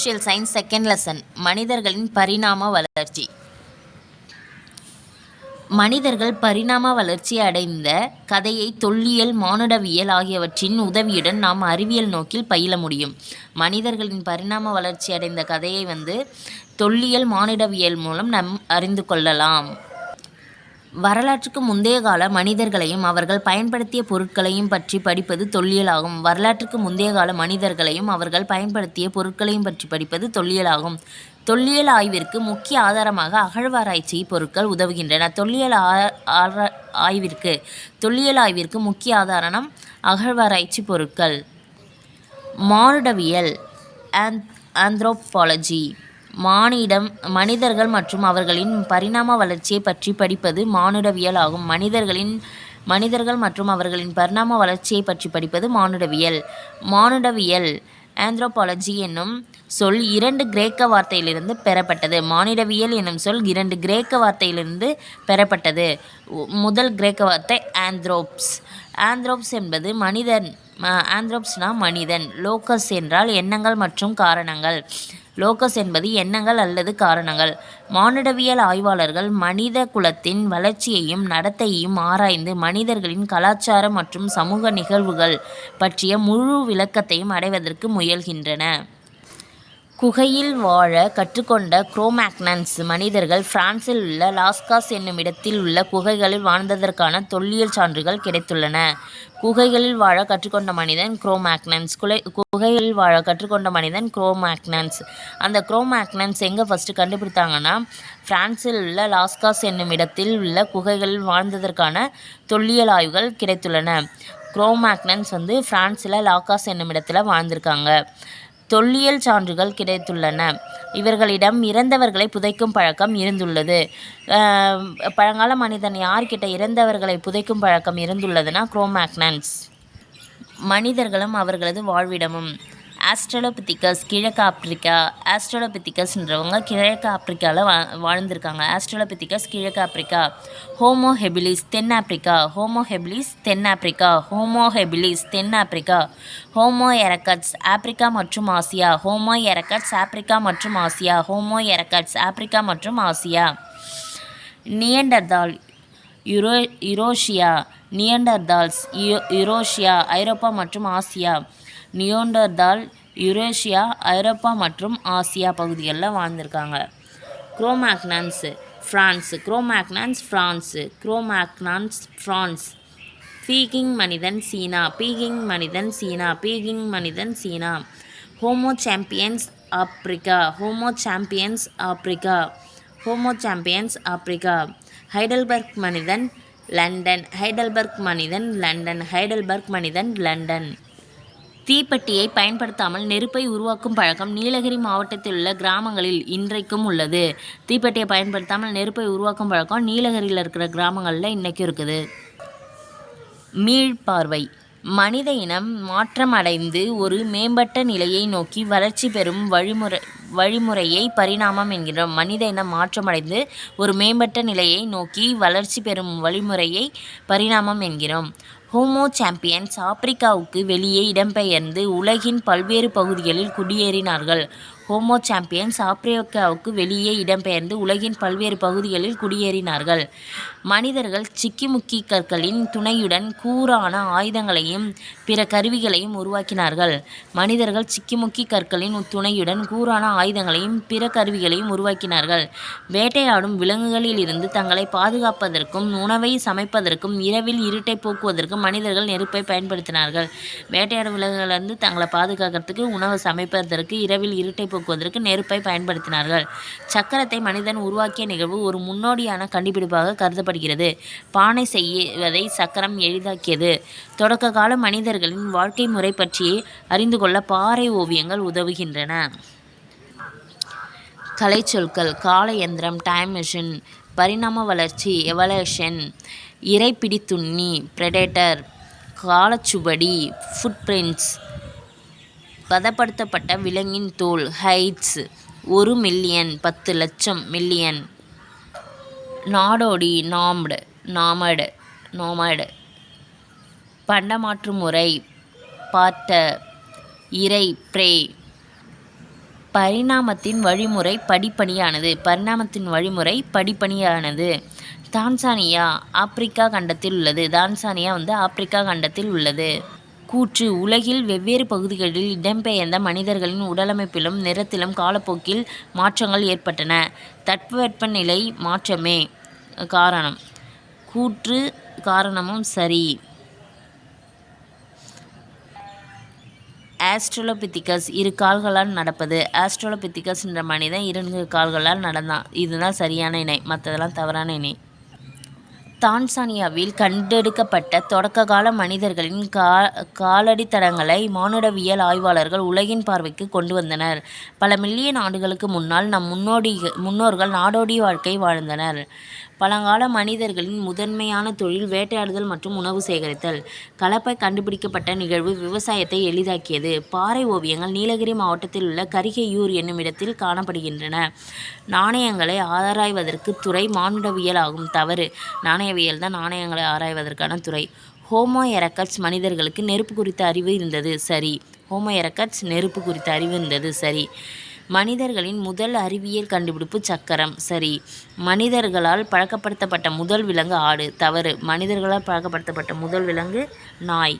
Social science second lesson மனிதர்களின் பரிணாம வளர்ச்சி. மனிதர்கள் பரிணாம வளர்ச்சி அடைந்த கதையை தொல்லியல் மானுடவியல் ஆகியவற்றின் உதவியுடன் நாம் அறிவியல் நோக்கில் பயில முடியும். மனிதர்களின் பரிணாம வளர்ச்சி அடைந்த கதையை வந்து தொல்லியல் மானுடவியல் மூலம் நம் அறிந்து கொள்ளலாம். வரலாற்றுக்கு முந்தைய கால மனிதர்களையும் அவர்கள் பயன்படுத்திய பொருட்களையும் பற்றி படிப்பது தொல்லியலாகும். வரலாற்றுக்கு முந்தைய கால மனிதர்களையும் அவர்கள் பயன்படுத்திய பொருட்களையும் பற்றி படிப்பது தொல்லியலாகும். தொல்லியல் ஆய்விற்கு முக்கிய ஆதாரமாக அகழ்வாராய்ச்சி பொருட்கள் உதவுகின்றன. தொல்லியல் ஆ- ஆய்விற்கு தொல்லியல் ஆய்விற்கு முக்கிய ஆதாரம் அகழ்வாராய்ச்சி பொருட்கள். மானுடவியல் ஆந்த்ரோபாலஜி. மானிடம் மனிதர்கள் மற்றும் அவர்களின் பரிணாம வளர்ச்சியை பற்றி படிப்பது மானுடவியல் ஆகும். மனிதர்களின் மனிதர்கள் மற்றும் அவர்களின் பரிணாம வளர்ச்சியை பற்றி படிப்பது மானுடவியல். மானுடவியல் ஆந்த்ரோபாலஜி என்னும் சொல் இரண்டு கிரேக்க வார்த்தையிலிருந்து பெறப்பட்டது. மானிடவியல் என்னும் சொல் இரண்டு கிரேக்க வார்த்தையிலிருந்து பெறப்பட்டது. முதல் கிரேக்க வார்த்தை ஆந்த்ரோப்ஸ் ஆந்த்ரோப்ஸ் என்பது மனிதன் ஆந்த்ரோப்ஸ்னா மனிதன். லோக்கஸ் என்றால் எண்ணங்கள் மற்றும் காரணங்கள். லோக்கஸ் என்பது எண்ணங்கள் அல்லது காரணங்கள். மானுடவியல் ஆய்வாளர்கள் மனித குலத்தின் வளர்ச்சியையும் நடத்தையையும் ஆராய்ந்து மனிதர்களின் கலாச்சார மற்றும் சமூக நிகழ்வுகள் பற்றிய முழு விளக்கத்தையும் அடைவதற்கு முயல்கின்றன. குகையில் வாழ கற்றுக்கொண்ட குரோமேக்னன்ஸ் மனிதர்கள் பிரான்சில் உள்ள லாஸ்காஸ் என்னும் இடத்தில் உள்ள குகைகளில் வாழ்ந்ததற்கான தொல்லியல் சான்றுகள் கிடைத்துள்ளன. குகைகளில் வாழ கற்றுக்கொண்ட மனிதன் குரோமேக்னன்ஸ். குலை குகைகளில் வாழ கற்றுக்கொண்ட மனிதன் குரோமேக்னன்ஸ். அந்த குரோமேக்னன்ஸ் எங்கே ஃபஸ்ட்டு கண்டுபிடித்தாங்கன்னா பிரான்சில் உள்ள லாஸ்காஸ் என்னும் இடத்தில் உள்ள குகைகளில் வாழ்ந்ததற்கான தொல்லியல் ஆய்வுகள் கிடைத்துள்ளன. குரோமேக்னன்ஸ் வந்து ஃப்ரான்ஸில் லாக்காஸ் என்னும் இடத்துல வாழ்ந்திருக்காங்க. தொல்லியல் சான்றுகள் கிடைத்துள்ளன. இவர்களிடம் இறந்தவர்களை புதைக்கும் பழக்கம் இருந்துள்ளது. பழங்கால மனிதன் யார்கிட்ட இறந்தவர்களை புதைக்கும் பழக்கம் இருந்துள்ளதுன்னா குரோமேக்னன்ஸ் மனிதர்களும் அவர்களது வாழ்விடமும். ஆஸ்ட்ரலோபித்திகஸ் கிழக்கு ஆப்பிரிக்கா ஆஸ்ட்ரலோபித்திகஸ்ன்றவங்க கிழக்கு ஆப்பிரிக்காவில் வா வாழ்ந்திருக்காங்க. ஆஸ்ட்ரலோபித்திகஸ் கிழக்கு ஆப்பிரிக்கா ஹோமோ ஹெபிலிஸ் தென் ஆப்பிரிக்கா ஹோமோ ஹெபிலிஸ் தென் ஆப்பிரிக்கா ஹோமோ ஹெபிலிஸ் தென் ஆப்பிரிக்கா ஹோமோ எரக்கட்ஸ் ஆப்பிரிக்கா மற்றும் ஆசியா ஹோமோ எரக்கட்ஸ் ஆப்பிரிக்கா மற்றும் ஆசியா ஹோமோ எரக்கட்ஸ் ஆப்பிரிக்கா மற்றும் Asia. Neanderthal Euro Eurasia Neanderthals U- Eurasia ஐரோப்பா மற்றும் ஆசியா. நியோண்டர்தால் யுரேஷியா ஐரோப்பா மற்றும் Asia பகுதிகளில் வாழ்ந்திருக்காங்க. Cro-Magnons France Cro-Magnons France Cro-Magnons France Peking மனிதன் சீனா. Peking மனிதன் சீனா. Peking மனிதன் சீனா. Homo champions Africa Homo champions Africa Homo sapiens Africa Heidelberg மனிதன் London. Heidelberg மனிதன் London. Heidelberg மனிதன் லண்டன். தீப்பெட்டியை பயன்படுத்தாமல் நெருப்பை உருவாக்கும் பழக்கம் நீலகிரி மாவட்டத்தில் உள்ள கிராமங்களில் இன்றைக்கும் உள்ளது. தீப்பெட்டியை பயன்படுத்தாமல் நெருப்பை உருவாக்கும் பழக்கம் நீலகிரியில் இருக்கிற கிராமங்களில் இன்றைக்கும் இருக்குது. மீள்பார்வை. மனித இனம் மாற்றம் அடைந்து ஒரு மேம்பட்ட நிலையை நோக்கி வளர்ச்சி பெறும் வழிமுறை வழிமுறையை பரிணாமம் என்கிறோம் மனித இனம் மாற்றமடைந்து ஒரு மேம்பட்ட நிலையை நோக்கி வளர்ச்சி பெறும் வழிமுறையை பரிணாமம் என்கிறோம். ஹோமோ சாம்பியன்ஸ் ஆப்பிரிக்காவுக்கு வெளியே இடம்பெயர்ந்து உலகின் பல்வேறு பகுதிகளில் குடியேறினார்கள். ஹோமோ சாம்பியன்ஸ் ஆப்பிரிக்காவுக்கு வெளியே இடம்பெயர்ந்து உலகின் பல்வேறு பகுதிகளில் குடியேறினார்கள். மனிதர்கள் சிக்கிமுக்கி கற்களின் துணையுடன் கூரான ஆயுதங்களையும் பிற கருவிகளையும் உருவாக்கினார்கள். மனிதர்கள் சிக்கிமுக்கி கற்களின் துணையுடன் கூரான ஆயுதங்களையும் பிற கருவிகளையும் உருவாக்கினார்கள். வேட்டையாடும் விலங்குகளில் இருந்து தங்களை பாதுகாப்பதற்கும் உணவை சமைப்பதற்கும் இரவில் இருட்டை போக்குவதற்கும் மனிதர்கள் நெருப்பை பயன்படுத்தினார்கள். வேட்டையாடும் விலங்குகளிலிருந்து தங்களை பாதுகாக்கிறதுக்கு உணவு சமைப்பதற்கு இரவில் இருட்டை போக்குவதற்கு நெருப்பை பயன்படுத்தினார்கள். சக்கரத்தை மனிதன் உருவாக்கிய நிகழ்வு ஒரு முன்னோடியான கண்டுபிடிப்பாக கருதப்படுகிறது. பானை செய்வதை சக்கரம் எளிதாக்கியது. தொடக்க கால மனிதர்களின் வாழ்க்கை முறை பற்றி அறிந்து கொள்ள பாறை ஓவியங்கள் உதவுகின்றன. கலைச்சொற்கள் கால எந்திரம் டைம் மிஷின் பரிணாம வளர்ச்சி எவல்யூஷன் இரைப்பிடித்துண்ணி பிரெடேட்டர் காலச்சுவடி ஃபுட்பிரிண்ட்ஸ் பதப்படுத்தப்பட்ட விலங்கின் தோல் ஹைட்ஸ் ஒரு மில்லியன் பத்து லட்சம் மில்லியன் நாடோடி நாம்டு நாமடு நோமடு. பண்டமாற்று முறை பாட்ட இறை பிரே பரிணாமத்தின் வழிமுறை படிப்பணியானது. பரிணாமத்தின் வழிமுறை படிப்பணியானது. தான்சானியா ஆப்பிரிக்கா கண்டத்தில் உள்ளது. தான்சானியா வந்து ஆப்பிரிக்கா கண்டத்தில் உள்ளது. கூற்று உலகில் வெவ்வேறு பகுதிகளில் இடம்பெயர்ந்த மனிதர்களின் உடலமைப்பிலும் நிறத்திலும் காலப்போக்கில் மாற்றங்கள் ஏற்பட்டன. தட்பவெப்பநிலை மாற்றமே காரணம். கூற்று காரணமும் சரி. ஆஸ்ட்ரோலோபித்திகஸ் இரு கால்களால் நடப்பது. ஆஸ்ட்ரோலோபித்திகஸ் என்ற மனிதன் இரண்டு கால்களால் நடந்தான். இதுதான் சரியான இணை. மற்றதெல்லாம் தவறான இணை. தான்சானியாவில் கண்டெடுக்கப்பட்ட தொடக்ககால மனிதர்களின் கா காலடித்தடங்களை மானுடவியல் ஆய்வாளர்கள் உலகின் பார்வைக்கு கொண்டு வந்தனர். பல மில்லியன் ஆண்டுகளுக்கு முன்னால் நம் முன்னோடி முன்னோர்கள் நாடோடி வாழ்க்கை வாழ்ந்தனர். பழங்கால மனிதர்களின் முதன்மையான தொழில் வேட்டையாடுதல் மற்றும் உணவு சேகரித்தல். கலப்பை கண்டுபிடிக்கப்பட்ட நிகழ்வு விவசாயத்தை எளிதாக்கியது. பாறை ஓவியங்கள் நீலகிரி மாவட்டத்தில் உள்ள கரிகையூர் என்னும் இடத்தில் காணப்படுகின்றன. நாணயங்களை ஆராய்வதற்கு துறை மானுடவியல் ஆகும் தவறு. நாணயவியல் தான் நாணயங்களை ஆராய்வதற்கான துறை. ஹோமோ எரக்கட்ஸ் மனிதர்களுக்கு நெருப்பு குறித்த அறிவு இருந்தது சரி. ஹோமோ எரக்கட்ஸ் நெருப்பு குறித்த அறிவு இருந்தது சரி. மனிதர்களின் முதல் அறிவியல் கண்டுபிடிப்பு சக்கரம். சரி மனிதர்களால் பழக்கப்படுத்தப்பட்ட முதல் விலங்கு ஆடு. தவறு மனிதர்களால் பழக்கப்படுத்தப்பட்ட முதல் விலங்கு நாய்.